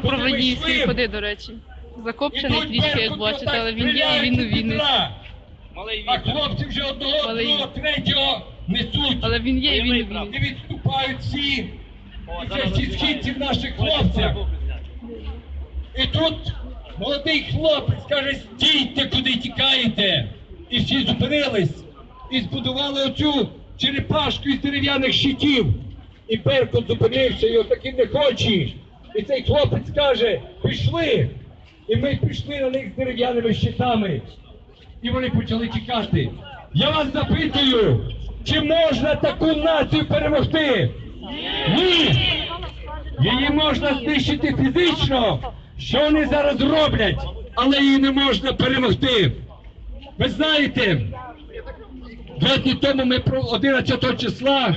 про йшли. ходи, до речі. Закопчений трішки, як бачите, але він є і він у Вінниці. Малий А хлопці вже одного, Малий другого, третього несуть. Але він є і він у Воєнний І відступають всі. І це всі східці в наших хлопцях. І тут молодий хлопець каже, стійте, куди тікаєте. І всі зупинились і збудували оцю черепашку із дерев'яних щитів. І Беркут зупинився і отакий не хочеш. І цей хлопець каже, пішли. І ми пішли на них з дерев'яними щитами. І вони почали тікати. Я вас запитую, чи можна таку націю перемогти? Ні! Її можна знищити фізично, що вони зараз роблять, але її не можна перемогти. Ви знаєте, два тому ми про 11 числа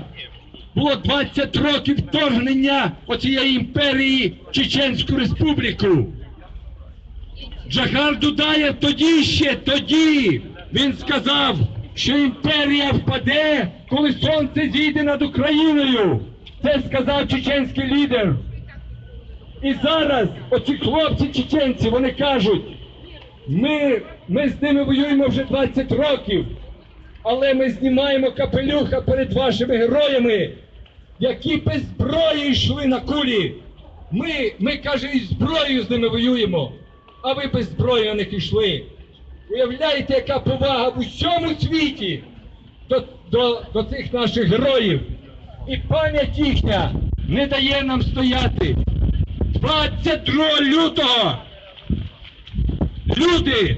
було 20 років вторгнення оцієї імперії в Чеченську республіку. Джахар Дудаєв тоді ще, тоді він сказав, що імперія впаде, коли сонце зійде над Україною. Це сказав чеченський лідер. І зараз оці хлопці чеченці, вони кажуть, ми, ми з ними воюємо вже 20 років, але ми знімаємо капелюха перед вашими героями, які без зброї йшли на кулі. Ми, ми каже, із зброєю з ними воюємо, а ви без зброї на них йшли. Уявляєте, яка повага в усьому світі до, до, до цих наших героїв. І пам'ять їхня не дає нам стояти. 22 лютого люди,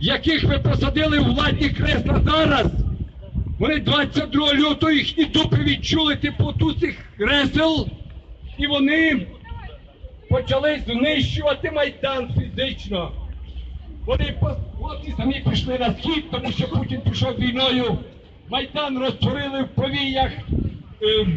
яких ви посадили у владні кресла зараз, вони 22 лютого їхні дупи відчули теплоту цих кресел, і вони почали знищувати Майдан фізично. Вони хлопці самі пішли на схід, тому що Путін пішов війною. Майдан розтворили в повіях ем,